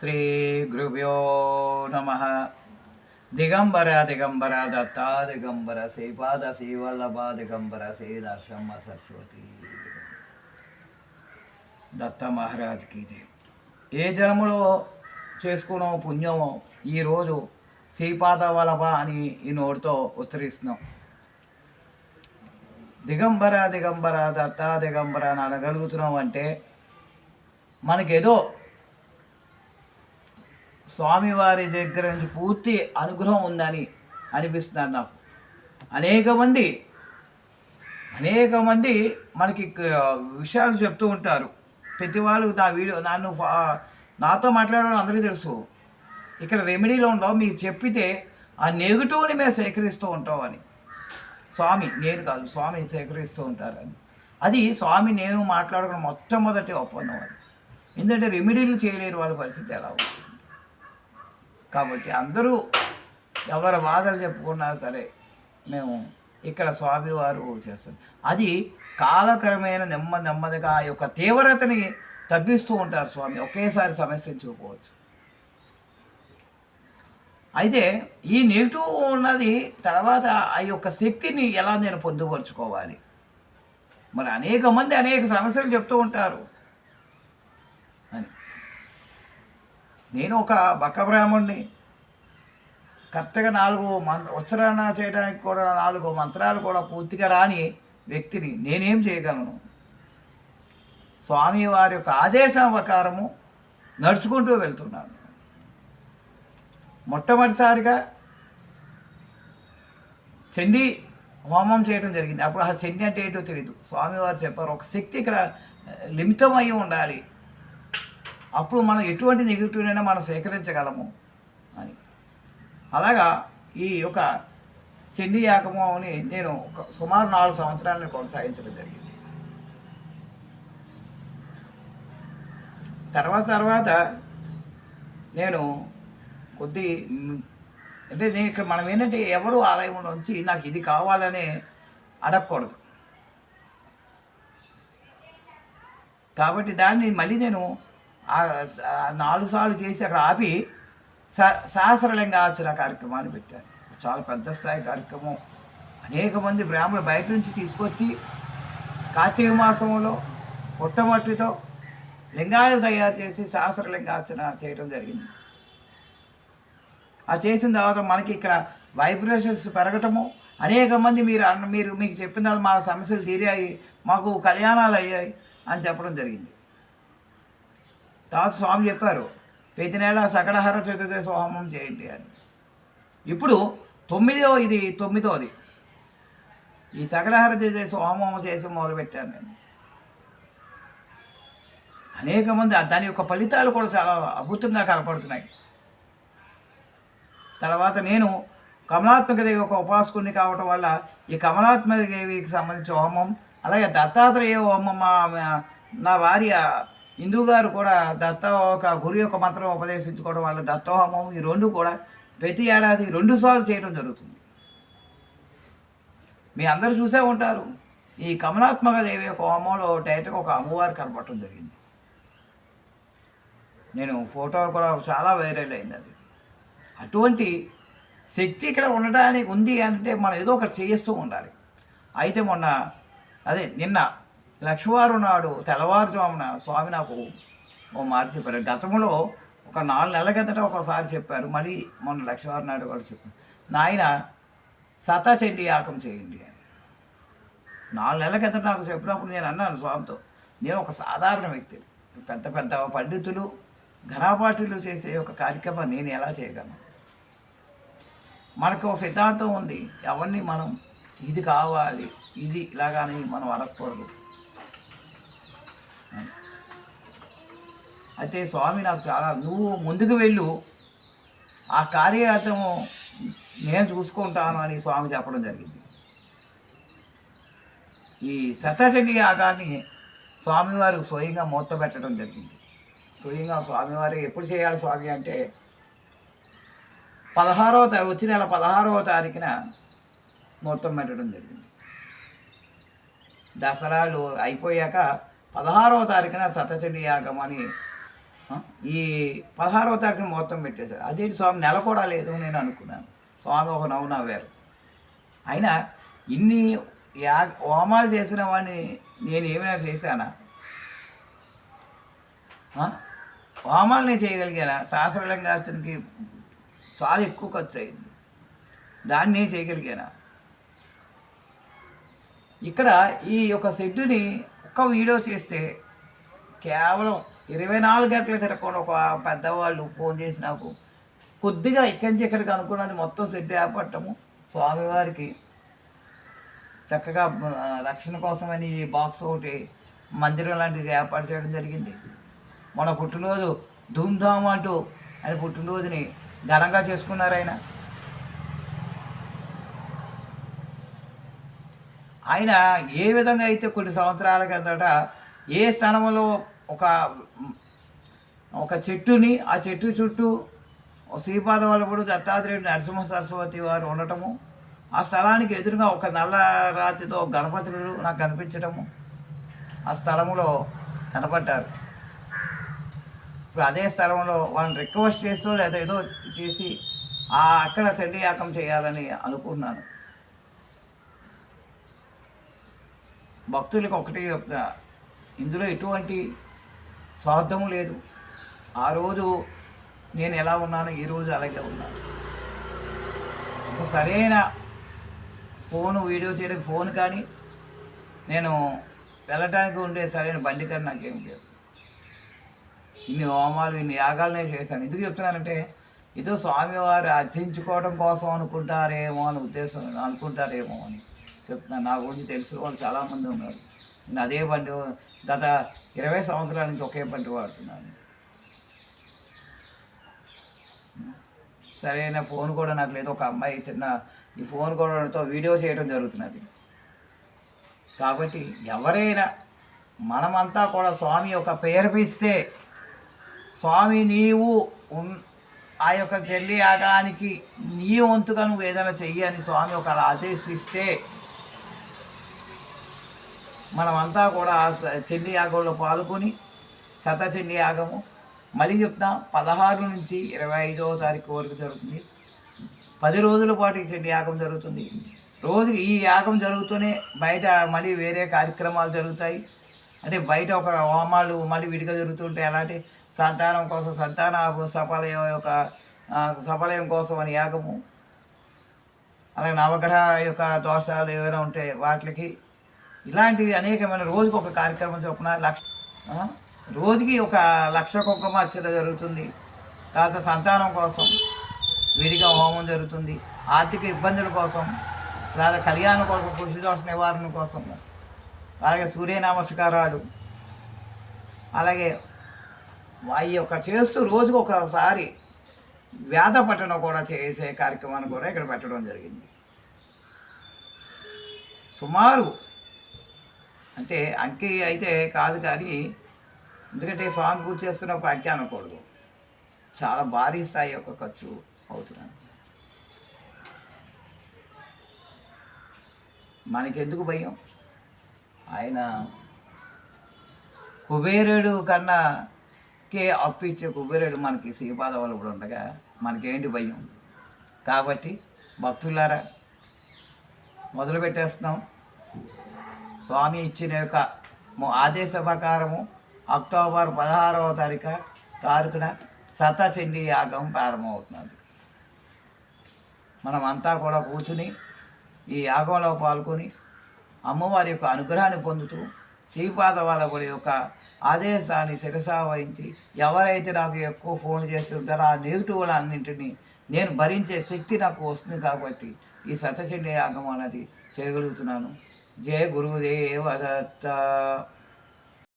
శ్రీ గురుభ్యో నమ దిగంబర దిగంబర దత్తా దిగంబర శ్రీపాద శ్రీవల్లభ దిగంబర శ్రీ నరసింహ సరస్వతి దత్త మహారాజ్కి జై ఏ జన్మలో చేసుకున్న పుణ్యమో ఈరోజు శ్రీపాద వల్లభ అని ఈ నోటితో ఉచ్చరిస్తున్నాం. దిగంబర దిగంబర దత్తా దిగంబర అని అనగలుగుతున్నాం అంటే మనకేదో స్వామివారి దగ్గర నుంచి పూర్తి అనుగ్రహం ఉందని అనిపిస్తున్నారు నాకు. అనేక మంది అనేక మంది మనకి విషయాలు చెప్తూ ఉంటారు. ప్రతి వాళ్ళు నా వీడియో నన్ను నాతో మాట్లాడడం అందరికీ తెలుసు. ఇక్కడ రెమెడీలో ఉండవు మీకు చెప్పితే ఆ నెగిటివ్ని మేము సేకరిస్తూ ఉంటాం అని. స్వామి నేను కాదు స్వామి సేకరిస్తూ ఉంటారని అది స్వామి నేను మాట్లాడుకున్న మొట్టమొదటి ఒప్పందం అది. ఎందుకంటే రెమెడీలు చేయలేరు వాళ్ళ పరిస్థితి ఎలా ఉంది? కాబట్టి అందరూ ఎవరి బాధలు చెప్పుకున్నా సరే మేము ఇక్కడ స్వామివారు చేస్తాం. అది కాలక్రమేణ నెమ్మది నెమ్మదిగా ఆ యొక్క తీవ్రతని తగ్గిస్తూ ఉంటారు స్వామి. ఒకేసారి సమస్యించుకోవచ్చు అయితే ఈ నెగిటివ్ ఉన్నది తర్వాత ఆ యొక్క శక్తిని ఎలా నేను పొందుపరుచుకోవాలి? మరి అనేక మంది అనేక సమస్యలు చెప్తూ ఉంటారు. అని. నేను ఒక బక్క బ్రాహ్మణ్ణి. కరెక్ట్గా నాలుగు మంత్ర ఉచ్చరణ చేయడానికి కూడా నాలుగు మంత్రాలు కూడా పూర్తిగా రాని వ్యక్తిని నేనేం చేయగలను? స్వామి వారి యొక్క ఆదేశం ప్రకారము నడుచుకుంటూ వెళ్తున్నాను. మొట్టమొదటిసారిగా చండీ హోమం చేయడం జరిగింది. అప్పుడు ఆ చండీ అంటే ఏంటో తెలియదు స్వామివారు చెప్పారు ఒక శక్తి ఇక్కడ లిమితం లిమితమై ఉండాలి. అప్పుడు మనం ఎటువంటి నెగిటివ్నైనా అయినా మనం సేకరించగలము అని. అలాగా ఈ యొక్క చండీ అని నేను ఒక సుమారు నాలుగు సంవత్సరాలను కొనసాగించడం జరిగింది. తర్వాత తర్వాత నేను కొద్ది అంటే నేను ఇక్కడ మనం ఏంటంటే ఎవరు ఆలయం నుంచి నాకు ఇది కావాలని అడగకూడదు. కాబట్టి దాన్ని మళ్ళీ నేను నాలుగు సార్లు చేసి అక్కడ ఆపి స సహస్రలింగార్చన కార్యక్రమాన్ని పెట్టారు. చాలా పెద్ద స్థాయి కార్యక్రమం. అనేక మంది బ్రాహ్మణులు బయట నుంచి తీసుకొచ్చి కార్తీక మాసంలో పుట్టమట్టితో లింగాయలు తయారు చేసి సహస్రలింగార్చన చేయడం జరిగింది. ఆ చేసిన తర్వాత మనకి ఇక్కడ వైబ్రేషన్స్ పెరగటము అనేక మంది మీరు అన్న మీరు మీకు చెప్పిన తర్వాత మా సమస్యలు తీరాయి మాకు కళ్యాణాలు అయ్యాయి అని చెప్పడం జరిగింది. తర్వాత స్వామి చెప్పారు ప్రతి నెల సకలహర చతుర్దశ హోమం చేయండి అని. ఇప్పుడు తొమ్మిదో ఇది తొమ్మిదోది ఈ సకలహర చతుర్దశ హోమం చేసి మొదలుపెట్టాను నేను. అనేక మంది దాని యొక్క ఫలితాలు కూడా చాలా అద్భుతంగా కనపడుతున్నాయి. తర్వాత నేను కమలాత్మక దేవి ఒక ఉపాసకుని కావటం వల్ల ఈ కమలాత్మక దేవికి సంబంధించిన హోమం అలాగే దత్తాత్రేయ హోమం నా భార్య హిందూ గారు కూడా దత్త ఒక గురు యొక్క మంత్రం ఉపదేశించుకోవడం వల్ల దత్తహోమం ఈ రెండు కూడా ప్రతి ఏడాది రెండు సార్లు చేయడం జరుగుతుంది. మీ అందరూ చూసే ఉంటారు. ఈ కమలాత్మక దేవి యొక్క హోమంలో డైరెక్ట్గా ఒక అమ్మవారు కనపడటం జరిగింది. నేను ఫోటో కూడా చాలా వైరల్ అయింది అది. అటువంటి శక్తి ఇక్కడ ఉండడానికి ఉంది అంటే మనం ఏదో ఒకటి చేస్తూ ఉండాలి. అయితే మొన్న అదే నిన్న లక్షవారు నాడు తెల్లవారుజామున స్వామి నాకు ఓ మాట చెప్పారు. గతంలో ఒక నాలుగు నెలల కిందట ఒకసారి చెప్పారు. మళ్ళీ మొన్న లక్షవారు నాడు కూడా చెప్పారు. నాయన సతచండి యాగం చేయండి అని. నాలుగు నెలల కిందట నాకు చెప్పినప్పుడు నేను అన్నాను స్వామితో నేను ఒక సాధారణ వ్యక్తి. పెద్ద పెద్ద పండితులు ఘనాపాఠులు చేసే ఒక కార్యక్రమం నేను ఎలా చేయగలను? మనకు ఒక సిద్ధాంతం ఉంది. ఎవరిని మనం ఇది కావాలి ఇది ఇలాగాని మనం అడగకూడదు. అయితే స్వామి నాకు చాలా నువ్వు ముందుకు వెళ్ళు. ఆ కార్యార్థము నేను చూసుకుంటాను అని స్వామి చెప్పడం జరిగింది. ఈ సతచండి యాగాన్ని స్వామివారు స్వయంగా మూత పెట్టడం జరిగింది. స్వయంగా స్వామివారు ఎప్పుడు చేయాలి స్వామి అంటే పదహారవ తారీఖు వచ్చి నెల పదహారవ తారీఖున మొత్తం పెట్టడం జరిగింది. దసరాలు అయిపోయాక పదహారవ తారీఖున సతచండి యాగం అని ఈ పదహారవ తారీఖున మొత్తం పెట్టేశారు. అదేంటి స్వామి నెల కూడా లేదు నేను అనుకున్నాను. స్వామి ఒక నవ్వు నవ్వారు. అయినా ఇన్ని యా హోమాలు చేసిన వాడిని నేను ఏమైనా చేశానా? ఆ? హోమాలు నేను చేయగలిగానా? చాలా ఎక్కువ ఖర్చు అయింది. దాన్ని నేను చేయగలిగానా? ఇక్కడ ఈ యొక్క షెడ్డుని ఒక్క వీడియో చేస్తే కేవలం ఇరవై నాలుగు గంటలు తిరగకుండా ఒక పెద్దవాళ్ళు ఫోన్ చేసి నాకు కొద్దిగా ఇక్కడి నుంచి ఇక్కడికి అనుకున్నది మొత్తం సెట్ ఏర్పడటము. స్వామివారికి చక్కగా రక్షణ కోసమని ఈ బాక్స్ ఒకటి మందిరం లాంటిది ఏర్పాటు చేయడం జరిగింది. మన పుట్టినరోజు ధూమ్ధామ్ అంటూ ఆయన పుట్టినరోజుని ఘనంగా చేసుకున్నారు ఆయన. ఆయన ఏ విధంగా అయితే కొన్ని సంవత్సరాల కిందట ఏ స్థానంలో ఒక ఒక చెట్టుని ఆ చెట్టు చుట్టూ శ్రీపాద వల్లభుడు దత్తాత్రేయుడు నరసింహ సరస్వతి వారు ఉండటము ఆ స్థలానికి ఎదురుగా ఒక నల్ల రాతితో గణపతుడు నాకు కనిపించడము ఆ స్థలంలో కనపడ్డారు. ఇప్పుడు అదే స్థలంలో వాళ్ళని రిక్వెస్ట్ చేస్తూ లేదా ఏదో చేసి ఆ అక్కడ చండీయాకం చేయాలని అనుకున్నాను. భక్తులకు ఒకటి ఇందులో ఎటువంటి స్వార్థము లేదు. ఆ రోజు నేను ఎలా ఉన్నానో ఈ రోజు అలాగే ఉన్నాను. ఒక సరైన ఫోన్ వీడియో చేయడానికి ఫోన్ కానీ నేను వెళ్ళటానికి ఉండే సరైన బండి కానీ నాకేం లేదు. ఇన్ని హోమాలు ఇన్ని యాగాలు నేను చేశాను. ఎందుకు చెప్తున్నానంటే ఏదో స్వామివారు అర్చించుకోవడం కోసం అనుకుంటారేమో అని ఉద్దేశం అనుకుంటారేమో అని చెప్తున్నాను. నా గురించి తెలిసిన వాళ్ళు చాలామంది ఉన్నారు. నేను అదే బండి గత ఇరవై సంవత్సరాల నుంచి ఒకే పంట వాడుతున్నాను. సరైన ఫోన్ కూడా నాకు లేదు. ఒక అమ్మాయి చిన్న ఈ ఫోన్ కూడా వీడియో చేయడం జరుగుతున్నది. కాబట్టి ఎవరైనా మనమంతా కూడా స్వామి యొక్క పేరు పిస్తే స్వామి నీవు ఆ యొక్క చెల్లి ఆగానికి నీ వంతుగా నువ్వు ఏదైనా చెయ్యి అని స్వామి ఒక ఆదేశిస్తే మనమంతా కూడా చెండి చెల్లి యాగంలో పాల్గొని శత చెల్లి యాగము. మళ్ళీ చెప్తా పదహారు నుంచి ఇరవై ఐదవ తారీఖు వరకు జరుగుతుంది. పది రోజుల పాటు చెండి యాగం జరుగుతుంది. రోజు ఈ యాగం జరుగుతూనే బయట మళ్ళీ వేరే కార్యక్రమాలు జరుగుతాయి. అంటే బయట ఒక హోమాలు మళ్ళీ విడిగా జరుగుతుంటాయి. అలాంటి సంతానం కోసం సంతాన సఫలయం యొక్క సఫలయం కోసం అని యాగము. అలాగే నవగ్రహ యొక్క దోషాలు ఏమైనా ఉంటే వాటికి ఇలాంటివి అనేకమైన రోజుకి ఒక కార్యక్రమం చొప్పున లక్ష రోజుకి ఒక లక్ష కుంకుమ అర్చన జరుగుతుంది. తర్వాత సంతానం కోసం విడిగా హోమం జరుగుతుంది. ఆర్థిక ఇబ్బందుల కోసం లేదా కళ్యాణం కోసం కృషి దోష నివారణ కోసం అలాగే సూర్య నమస్కారాలు అలాగే ఈ యొక్క చేస్తూ రోజుకు ఒకసారి వేద పట్టణం కూడా చేసే కార్యక్రమాన్ని కూడా ఇక్కడ పెట్టడం జరిగింది. సుమారు అంటే అంకి అయితే కాదు కానీ ఎందుకంటే స్వామి పూజ చేస్తున్నప్పుడు అంకి అనకూడదు చాలా భారీ స్థాయి యొక్క ఖర్చు అవుతున్నాను మనకెందుకు భయం? ఆయన కుబేరుడు కన్నా కే అప్పు ఇచ్చే కుబేరుడు మనకి శ్రీపాద వాళ్ళు కూడా ఉండగా మనకేంటి భయం? కాబట్టి భక్తులారా మొదలు పెట్టేస్తున్నాం స్వామి ఇచ్చిన యొక్క ఆదేశ ప్రకారము అక్టోబర్ పదహారవ తారీఖు తారీఖున శతచండీ యాగం ప్రారంభమవుతున్నది. మనమంతా కూడా కూర్చుని ఈ యాగంలో పాల్గొని అమ్మవారి యొక్క అనుగ్రహాన్ని పొందుతూ శ్రీపాద వాళ్ళ యొక్క ఆదేశాన్ని శిరసా వహించి ఎవరైతే నాకు ఎక్కువ ఫోన్ చేస్తుంటారో ఆ నెగిటివ్ అన్నింటినీ నేను భరించే శక్తి నాకు వస్తుంది కాబట్టి ఈ శతచండీ యాగం అనేది చేయగలుగుతున్నాను. జయ గురుదేవ దత్త